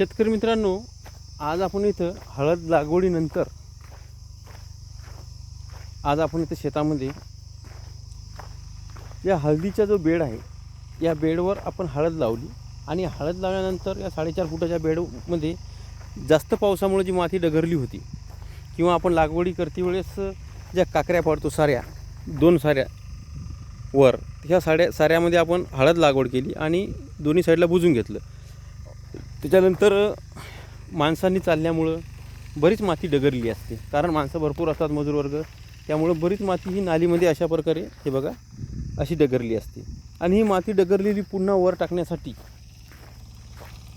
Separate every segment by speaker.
Speaker 1: शेतकरी मित्रांनो आज आपण इथं हळद लागवडीनंतर आज आपण इथं शेतामध्ये या हळदीचा जो बेड आहे या बेडवर आपण हळद लावली. आणि हळद लावल्यानंतर या साडेचार फुटाच्या बेडमध्ये जास्त पावसामुळे जी माती डगरली होती किंवा आपण लागवडी करते वेळेस ज्या काकऱ्या पडतो साऱ्या दोन साऱ्या वर ह्या साड्या साऱ्यामध्ये आपण हळद लागवड केली आणि दोन्ही साईडला बुजून घेतलं. त्याच्यानंतर माणसांनी चालल्यामुळं बरीच माती डगरली असते. कारण माणसं भरपूर असतात मजूर वर्ग. त्यामुळं बरीच माती ही नालीमध्ये अशा प्रकारे हे बघा अशी डगरली असते. आणि ही माती डगरलेली पुन्हा वर टाकण्यासाठी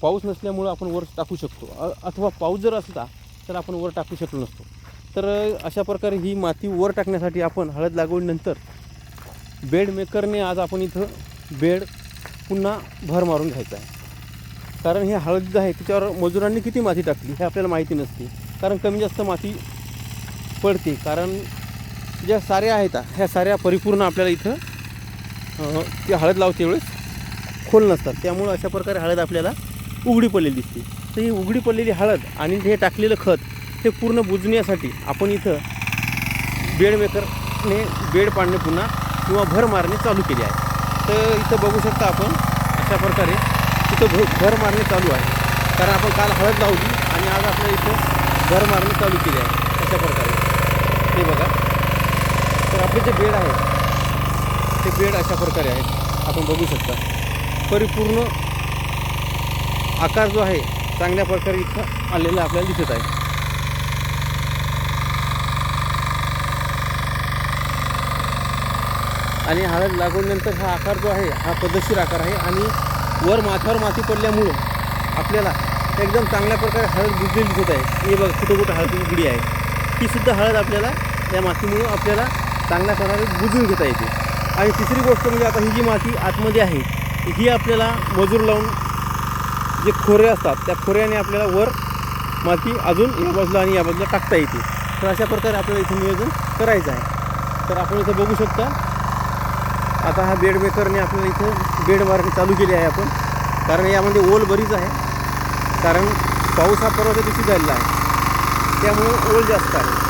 Speaker 1: पाऊस नसल्यामुळं आपण वर टाकू शकतो. अथवा पाऊस जर असला तर आपण वर टाकू शकलो नसतो. तर अशा प्रकारे ही माती वर टाकण्यासाठी आपण हळद लागवडीनंतर बेड मेकरने आज आपण इथं बेड पुन्हा भर मारून घ्यायचा आहे. कारण हे हळद आहे त्याच्यावर मजुरांनी किती माती टाकली हे आपल्याला माहिती नसते. कारण कमी जास्त माती पडते. कारण ज्या साऱ्या आहेत ह्या साऱ्या परिपूर्ण आपल्याला इथं ती हळद लावते वेळेस खोल नसतात. त्यामुळं अशा प्रकारे हळद आपल्याला उघडी पडलेली दिसते. तर ही उघडी पडलेली हळद आणि हे टाकलेलं खत हे पूर्ण बुजण्यासाठी आपण इथं बेडमेकरने बेड पाडणे पुन्हा किंवा भर मारणे चालू केली आहे. तर इथं बघू शकता आपण अशा प्रकारे इथं भ घर मारणे चालू आहे. कारण आपण काल हळद लावली आणि आज आपल्या इथं घर मारणे चालू केले आहे. अशा प्रकारे. हे बघा. तर आपले जे बेड आहे ते बेड अशा प्रकारे आहेत. आपण बघू शकता. परिपूर्ण आकार जो आहे चांगल्या प्रकारे इथं आलेला आपल्याला दिसत आहे. आणि हळद लागवडीनंतर हा आकार जो आहे हा पद्धतशीर आकार आहे. आणि वर माथ्यावर माती पडल्यामुळं आपल्याला एकदम चांगल्या प्रकारे हळद बुजलेली दिसत आहे. हे बघ कुठं कुठं हळदीची गुडी आहे. ती सुद्धा हळद आपल्याला या मातीमुळं आपल्याला चांगल्या प्रकारे बुजून घेता येते. आणि तिसरी गोष्ट म्हणजे आता ही जी माती आतमध्ये आहे ही आपल्याला मजूर लावून जे खोरे असतात त्या खोऱ्याने आपल्याला वर माती अजून या बाजूला आणि या बाजूला टाकता येते. तर अशा प्रकारे आपल्याला इथे नियोजन करायचं आहे. तर आपण इथं बघू शकता आता हा बेड मेकरने आपल्याला इथं बेड मारणी चालू केली आहे आपण. कारण यामध्ये ओल बरीच आहे. कारण पाऊस हा परवाच्या दिवशी झालेला आहे. त्यामुळं ओल जास्त आहे.